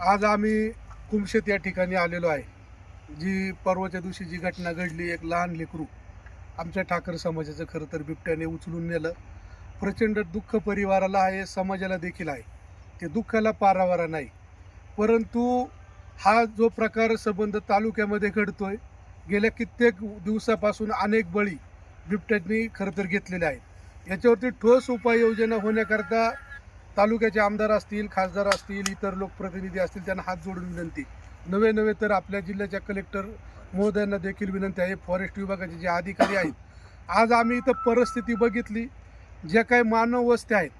आज आम्ही कुमशेत या ठिकाणी आलेलो आहे. जी परवाच्या दिवशी जी घटना घडली एक लहान लेकरू आमच्या ठाकर समाजाचं खरं तर बिबट्याने उचलून नेलं. प्रचंड दुःख परिवाराला आहे समाजाला देखील आहे. ते दुःखाला पारावारा नाही. परंतु हा जो प्रकार संबंध तालुक्यामध्ये घडतोय गेल्या कित्येक दिवसापासून अनेक बळी बिबट्यांनी खरं तर घेतलेले आहेत. याच्यावरती ठोस उपाययोजना होण्याकरता तालुक्याचे आमदार असतील खासदार असतील इतर लोकप्रतिनिधी असतील त्यांना हात जोडून विनंती. नवे नवे तर आपल्या जिल्ह्याच्या कलेक्टर महोदयांना देखील विनंती आहे. फॉरेस्ट विभागाचे जे अधिकारी आहेत आज आम्ही इथं परिस्थिती बघितली. ज्या काही मानव वस्त्या आहेत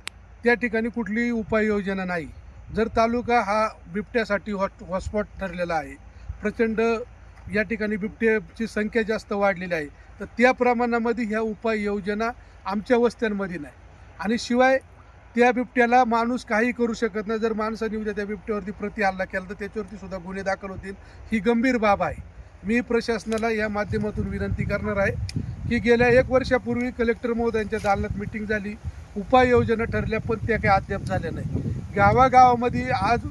त्या ठिकाणी कुठलीही उपाययोजना नाही. जर तालुका हा बिबट्यासाठी हॉट हॉटस्पॉट ठरलेला आहे प्रचंड या ठिकाणी बिबट्याची संख्या जास्त वाढलेली आहे तर त्या प्रमाणामध्ये ह्या उपाययोजना आमच्या वस्त्यांमध्ये नाही. आणि शिवाय त्या बिबट्याला माणूस काही करू शकत नाही. जर माणसाने उद्या त्या बिबट्यावरती प्रति हल्ला केला तर त्याच्यावरती सुद्धा गुन्हे दाखल होतील. ही गंभीर बाब आहे. मी प्रशासनाला या माध्यमातून विनंती करणार आहे की गेल्या एक वर्षापूर्वी कलेक्टर महोदयांच्या दालनात मिटिंग झाली. उपाययोजना ठरल्या पण त्या काही अद्याप झाल्या नाही. गावागावामध्ये आज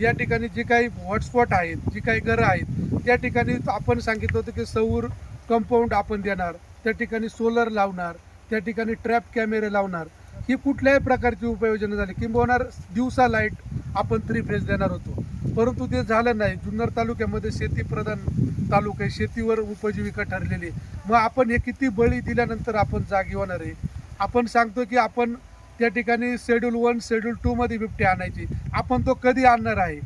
या ठिकाणी जे काही हॉटस्पॉट आहेत जी काही घरं आहेत त्या ठिकाणी आपण सांगितलं होतं की सौर कंपाऊंड आपण देणार. त्या ठिकाणी सोलर लावणार. त्या ठिकाणी ट्रॅप कॅमेरे लावणार. ही कुठल्याही प्रकारची उपाययोजना झाली. किंबहुना दिवसा लाइट आपण थ्री फेज देणार होतो. परंतु ते झालं नाही. जुन्नर तालुक्यामध्ये शेतीप्रधान तालुका आहे. शेतीवर उपजीविका ठरलेली आहे. मग आपण हे किती बळी दिल्यानंतर आपण जागी होणार आहे? आपण सांगतो की आपण त्या ठिकाणी शेड्यूल वन शेड्यूल टूमध्ये बिबटे आणायची. आपण तो कधी आणणार आहे?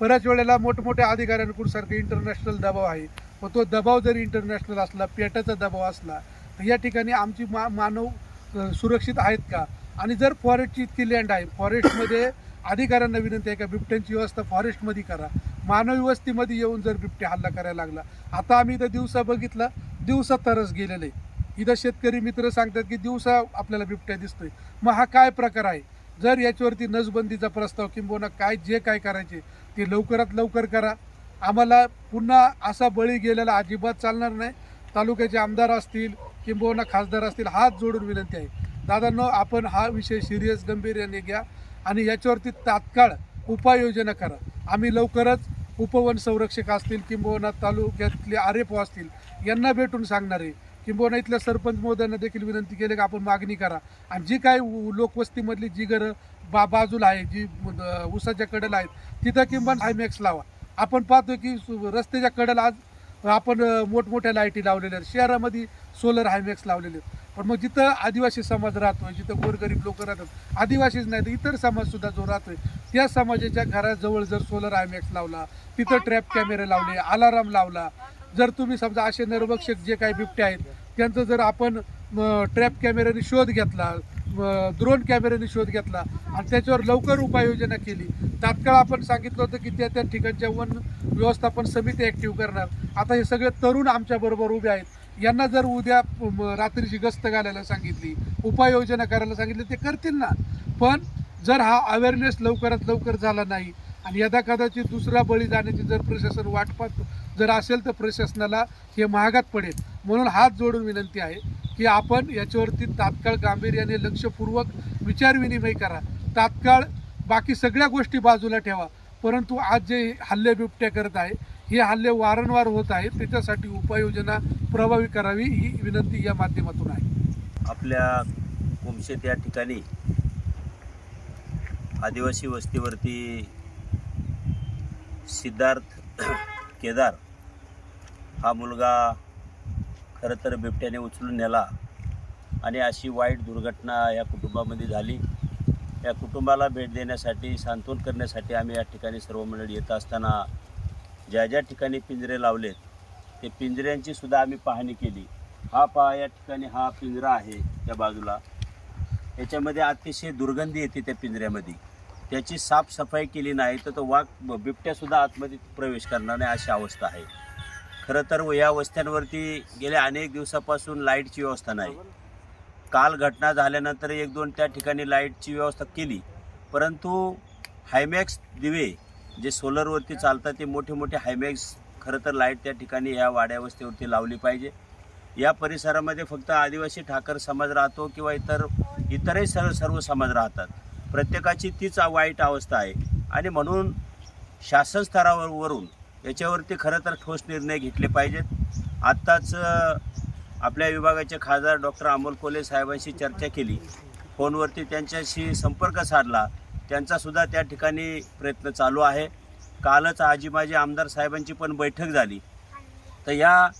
बऱ्याच वेळेला मोठमोठ्या अधिकाऱ्यांकडून सारखं इंटरनॅशनल दबाव आहे. मग तो दबाव जरी इंटरनॅशनल असला पेटाचा दबाव असला तर या ठिकाणी आमची मा मानव सुरक्षित आहेत का? आणि जर फॉरेस्टची इतकी लँड आहे फॉरेस्टमध्ये अधिकाऱ्यांना विनंती आहे का बिबट्यांची व्यवस्था फॉरेस्टमध्ये करा. मानवी वस्तीमध्ये येऊन जर बिबट्या हल्ला करायला लागला. आता आम्ही इथं दिवसा बघितला दिवसा तरस गेलेले. इथं शेतकरी मित्र सांगतात की दिवसा आपल्याला बिबट्या दिसतोय. मग हा काय प्रकार आहे? जर याच्यावरती नसबंदीचा प्रस्ताव किंबहुना काय जे काय करायचे ते लवकरात लवकर करा. आम्हाला पुन्हा असा बळी गेलेला अजिबात चालणार नाही. तालुक्याचे आमदार असतील किंबहुना खासदार असतील हात जोडून विनंती आहे. दादांनो आपण हा विषय सिरियस गंभीर्याने घ्या आणि याच्यावरती तात्काळ उपाययोजना करा. आम्ही लवकरच उपवन संरक्षक असतील किंबहुना तालुक्यातले आर एफ असतील यांना भेटून सांगणार आहे. किंबहुना इथल्या सरपंच महोदयांना देखील विनंती केली की आपण मागणी करा. आणि जी काय लोकवस्तीमधली जी घरं बा बाजूला आहे जी उसाच्या कडेला आहेत तिथं किंवा हायमॅक्स लावा. आपण पाहतो की सु- रस्त्याच्या कडेला आज आपण मोठमोठ्या लाईटी लावलेल्या आहेत. शहरामध्ये सोलर हायमॅक्स लावलेले पण मग जिथं आदिवासी समाज राहतोय जिथं गोरगरीब लोक राहतात आदिवासीच नाही तर इतर समाजसुद्धा जो राहतोय त्या समाजाच्या घराजवळ जर सोलर आयमॅक्स लावला तिथं ट्रॅप कॅमेरे लावले अलाराम लावला जर तुम्ही समजा असे नरभक्षक जे काही बिबटे आहेत त्यांचं जर आपण ट्रॅप कॅमेऱ्याने शोध घेतला ड्रोन कॅमेऱ्याने शोध घेतला आणि त्याच्यावर लवकर उपाययोजना केली तात्काळ आपण सांगितलं होतं की त्या त्या ठिकाणच्या वन व्यवस्थापन समिती ॲक्टिव्ह करणार. आता हे सगळे तरुण आमच्याबरोबर उभे आहेत. यांना जर उद्या रात्रीची गस्त घालायला सांगितली उपाययोजना करायला सांगितली ते करतील ना. पण जर हा अवेअरनेस लवकरात लवकर झाला नाही आणि यदा कदाचित दुसरा बळी जाण्याची जर प्रशासन वाट पाहत जर असेल तर प्रशासनाला हे महागात पडेल. म्हणून हात जोडून विनंती आहे की आपण याच्यावरती तात्काळ गांभीर्याने लक्षपूर्वक विचारविनिमय करा. तात्काळ बाकी सगळ्या गोष्टी बाजूला ठेवा. परंतु आज जे हल्ले बिबट्या करत आहे हे हल्ले वारंवार होत आहेत. त्याच्यासाठी उपाययोजना प्रभावी करावी ही विनंती या माध्यमातून आहे. आपल्या कुमशेत या ठिकाणी आदिवासी वस्तीवरती सिद्धार्थ केदार हा मुलगा खरं तर बिबट्याने उचलून नेला आणि अशी वाईट दुर्घटना या कुटुंबामध्ये झाली. या कुटुंबाला भेट देण्यासाठी सांत्वन करण्यासाठी आम्ही या ठिकाणी सर्व मंडळी येत असताना ज्या ज्या ठिकाणी पिंजरे लावलेत ते पिंजऱ्यांची सुद्धा आम्ही पाहणी केली. हा पहा या ठिकाणी हा पिंजरा आहे त्या बाजूला. याच्यामध्ये अतिशय दुर्गंधी येते त्या पिंजऱ्यामध्ये. त्याची साफसफाई केली नाही तर तो वाघ बिबट्यासुद्धा आतमध्ये प्रवेश करणार नाही अशी अवस्था आहे. खरं तर या वस्त्यांवरती गेल्या अनेक दिवसापासून लाईटची व्यवस्था नाही. काल घटना झाल्यानंतर एक दोन त्या ठिकाणी लाईटची व्यवस्था केली. परंतु हायमॅक्स दिवे जे सोलरवरती चालतात ते मोठे मोठे हायमॅक्स खरं तर लाइट त्या ठिकाणी या वाड्यावस्थेवरती लावली पाहिजे. या परिसरामध्ये फक्त आदिवासी ठाकर समाज राहतो किंवा इतर इतरही सर्व सर्व समाज राहतात. प्रत्येकाची तीच वाईट अवस्था आहे. आणि म्हणून शासन स्तरावर याच्यावरती खरं तर ठोस निर्णय घेतले पाहिजेत. आत्ताच आपल्या विभागाचे खासदार डॉक्टर अमोल कोले साहेबांशी चर्चा केली. फोनवरती त्यांच्याशी संपर्क साधला. त्यांचासुद्धा त्या ठिकाणी प्रयत्न चालू आहे. कालच आजी माजी आमदार साहेबांची पण बैठक झाली. तर या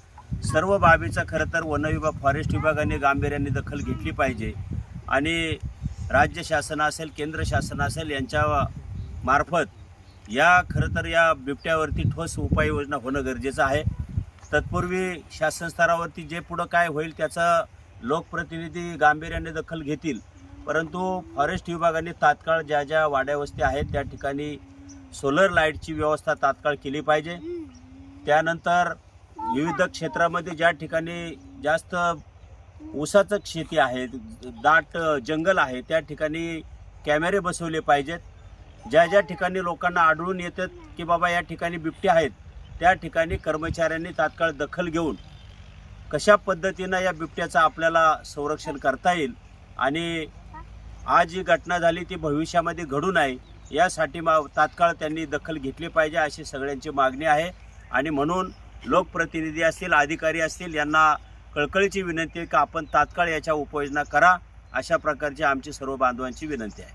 सर्व बाबीचा खरं तर वन विभाग फॉरेस्ट विभागाने गांभीर्याने दखल घेतली पाहिजे. आणि राज्य शासन असेल केंद्र शासन असेल यांच्या मार्फत या खरं तर या बिबट्यावरती ठोस उपाययोजना होणं गरजेचं आहे. तत्पूर्वी शासन स्तरावरती जे पुढं काय होईल त्याचं लोकप्रतिनिधी गांभीर्याने दखल घेतील. परंतु फॉरेस्ट विभागाने तात्काळ ज्या ज्या वाड्या वस्ती आहेत त्या ठिकाणी सोलर लाईटची व्यवस्था तात्काळ केली पाहिजे. त्यानंतर विविध क्षेत्रामध्ये ज्या ठिकाणी जास्त ऊसाचं शेती आहे दाट जंगल आहे त्या ठिकाणी कॅमेरे बसवले पाहिजेत. ज्या ज्या ठिकाणी लोकांना आढळून येतात की बाबा या ठिकाणी बिबटे आहेत त्या ठिकाणी कर्मचाऱ्यांनी तात्काळ दखल घेऊन कशा पद्धतीनं या बिबट्याचं आपल्याला संरक्षण करता येईल आणि आज जी घटना झाली ती भविष्यामध्ये घडू नये यासाठी मा तात्काळ त्यांनी दखल घेतली पाहिजे अशी सगळ्यांची मागणी आहे. आणि म्हणून लोकप्रतिनिधी असतील अधिकारी असतील यांना कळकळीची विनंती आहे की आपण तात्काळ याच्या उपाययोजना करा अशा प्रकारची आमची सर्व बांधवांची विनंती आहे.